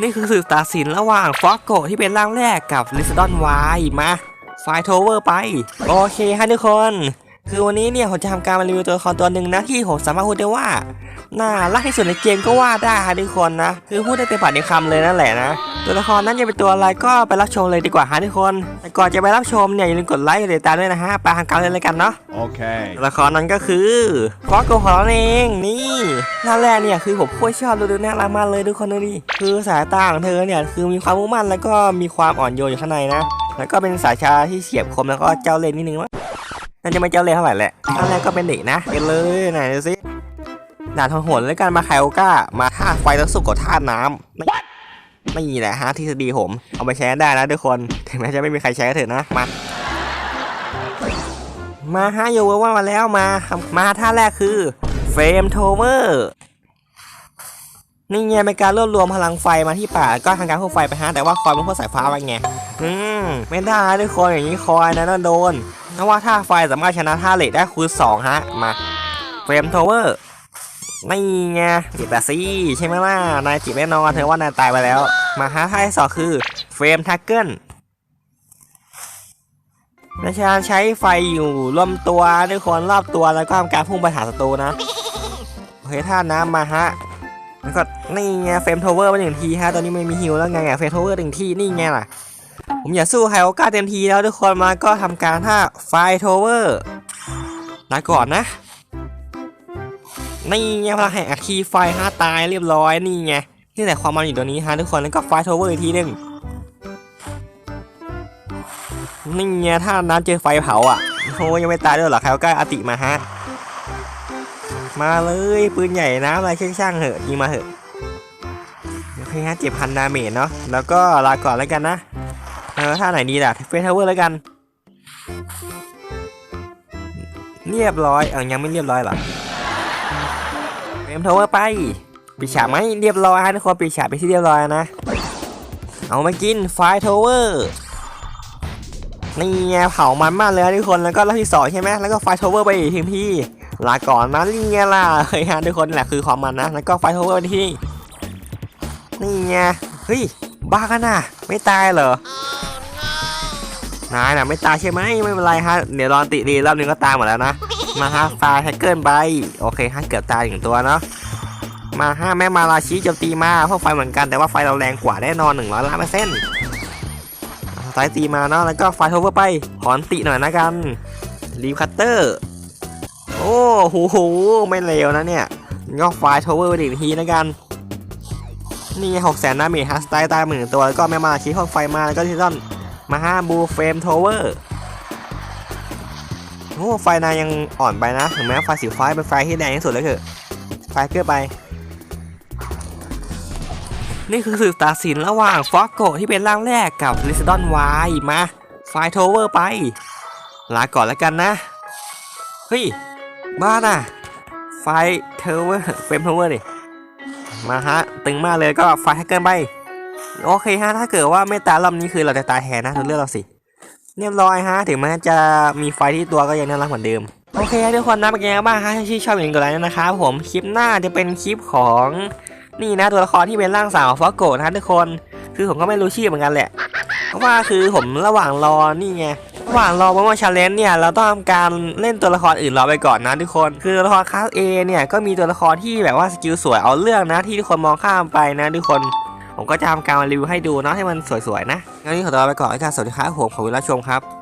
นี่คือสื่อตัดสินระหว่างฟอกโกที่เป็นร่างแรกกับลิซดอนไวมาไฟโทเวอร์ไป โอเคฮะทุกคน คือวันนี้เนี่ยผมจะทำการมารีวิวตัวละครตัวหนึ่งนะที่ผมสามารถพูดได้ว่าน่ารักที่สุดในเกมก็ว่าได้ฮะทุกคนนะ คือพูดได้เต็มปากเต็มคำเลยนั่นแหละนะ ตัวละครนั้นจะเป็นตัวอะไรก็ไปรับชมเลยดีกว่าฮะทุกคน แต่ก่อนจะไปรับชมเนี่ยอย่าลืมกดไลค์กดติดตามด้วยนะฮะไปทางการเลยเลยกันเนาะ Okay. ตัวละครนั้นก็คือฟอกโกของเราเองนี่หน้าแรกเนี่ยคือผมโคตรชอบดูดูน่ารักมากเลยทุกคนดูดิคือสายตาของเธอเนี่ยคือมีความมุ่งมั่นแล้วก็มีความอ่อนโยนอยู่ข้างในนะแล้วก็เป็นสายชาที่เฉียบคมแล้วก็เจ้าเล่ห์นิดนึงวะ น่าจะไม่เจ้าเล่ห์เท่าไหร่แหละตอนแรกก็เป็นเด็กนะเป็นเลยไหนดูสิด่านทองหนแล้วกันมาไคโอก้า มาท่าตุไฟแล้วสุกกับท่าตุน้ำไม่ไม่แหละฮะทฤษฎีผม เอาไปใช้ได้นะทุกคน ถึงแม้จะไม่มีใครใช้ก็เถอะนะ มา มาฮะโยเวอร์ว่ามาแล้วมา มาท่าแรกคือเฟรมโทเวอร์นี่ไงเป็นการรวบรวมพลังไฟมาที่ป่าก็ทางการพวกไฟไปฮะแต่ว่าคอยมันพวกสายฟ้าไปไง อืมไม่ได้ทุกคนอย่างนี้คอยนะต้องโดน เพราะว่าท่าไฟสามารถชนะท่าเหล็กได้คูณสองฮะ มาเฟรมโทเวอร์นี่ไงจิบแบบซี่ใช่ไหมล่ะ นายจิบแน่นอนเธอว่านายตายไปแล้ว มาฮะท่าที่สองคือเฟรมทักเกิลราชาใช้ไฟอยู่ร่วมตัวด้วยคนรอบตัวแล้วก็ทำการพุ่งไปหาศัตรูนะเฮ้ยท่าน้ำมาฮะแล้วก็นี่ไงเฟรมโทเวอร์มาหนึ่งทีฮะตอนนี้ไม่มีฮิวแล้วไงเฟรมโทเวอร์หนึ่งทีนี่ไงล่ะ ผมอยากสู้ไฮโอกาเต็มทีแล้วทุกคนมาก็ทำการท่าไฟโทเวอร์ลาก่อนนะนี่ไงพลังแห่งอัคคีไฟฮะตายเรียบร้อยนี่ไงนี่แหละความมันอยู่ตัวนี้ฮะทุกคนแล้วก็ไฟโทเวอร์อีกทีหนึ่งนี่ไงถ้าน้ำเจอไฟเผาอะโอ้ยังไม่ตายด้วยหรอใครก็อติมาฮะมาเลยปืนใหญ่นะอะไรช่างๆเหอะยิงมาเหอะโอเคฮะเจ็บพันดาเมจเนาะแล้วก็ลาก่อนแล้วกันนะ ออท่าไหนดีล่ะเฟสทาวเวอร์แล้วกัน เรียบร้อยเออยังไม่เรียบร้อยหรอเฟรมทาวเวอร์ไปปีฉาบไหมเรียบร้อยทุกคนปีฉาบไปที่เรียบร้อยนะ เอามากินไฟทาวเวอร์นี่ไงเผามันมากเลยทุกคนแล้วก็รอบที่สองใช่ไหมแล้วก็ไฟโทเวอร์ไปอีกทีพี่ลาก่อนนะนี่ไงล่ะเฮ้ยฮะทุกคนนี่แหละคือความมันนะแล้วก็ไฟโทเวอร์ที่นี่ไงเฮ้ยบ้ากันน่ะไม่ตายเหรอ นายน่ะไม่ตายใช่ไหมไม่เป็นไรฮะเดี๋ยวรอติดีรอบนึงก็ตายหมดแล้วนะมาฮะไฟแฮกเกิลไปโอเคฮะเกือบตายถึงตัวเนาะมาฮะแม่มาราชิโจมตีมาพวกไฟเหมือนกันแต่ว่าไฟเราแรงกว่าแน่นอนหนึ่งร้อยล้านเปอร์เซ็นต์สายตีมาเนาะแล้วก็ไฟโทเวอร์ไปขอนติหน่อยนะกันรีคัตเตอร์โอ้โหโหไม่เลวนะเนี่ยก็ไฟโทเวอร์ไปอีกทีนะกันนี่หกแสนดาเมจฮัสไตล์ตายหมื่นตัวแล้วก็แม่มาชี้ห้องไฟมาแล้วก็ที่ต้น มาห้าบูเฟรมโทเวอร์โอ้ไฟนายยังอ่อนไปนะ ถึงแม้ไฟสีฟ้าเป็นไฟที่แรงที่สุดเลยคือ ไฟเกินไป นี่คือศึกตัดสินระหว่างฟอกโกที่เป็นร่างแรกกับลิซดอนไวมา ไฟโทเวอร์ไป ลาก่อนแล้วกันนะ เฮ้ย บ้าน่ะ ไฟเทเวอร์ เฟรมโทเวอร์ดิมาฮะ ตึงมากเลยก็ไฟแฮกเกิลไป โอเคฮะ ถ้าเกิดว่าไม่ตายรอบนี้คือเราจะตายแทนนะดูเลือกเราสิเรียบร้อยฮะ ถึงแม้จะมีไฟที่ตัวก็ยังน่ารักเหมือนเดิม โอเคทุกคนนะเป็นไงบ้างฮะถ้าชื่ชอบอย่างไรนะครับผมคลิปหน้าจะเป็นคลิปของนี่นะตัวละครที่เป็นร่างสาวฟอโกะนะทุกคน คือผมก็ไม่รู้ชื่อเหมือนกันแหละ เพราะว่าคือผมระหว่างรอนี่ไงระหว่างรอมาว่าชาเลนจ์เนี่ยเราต้องทำการเล่นตัวละครอื่นรอไปก่อนนะทุกคน คือตัวละครคลาส A เนี่ยก็มีตัวละครที่แบบว่าสกิลสวยเอาเรื่องนะที่ทุกคนมองข้ามไปนะทุกคน ผมก็จะทำการมารีวิวให้ดูเนาะให้มันสวยๆนะงั้นนี้ขอตัวไปก่อนแล้วกับสวัสดีครับผมขอบคุณรับชมครับ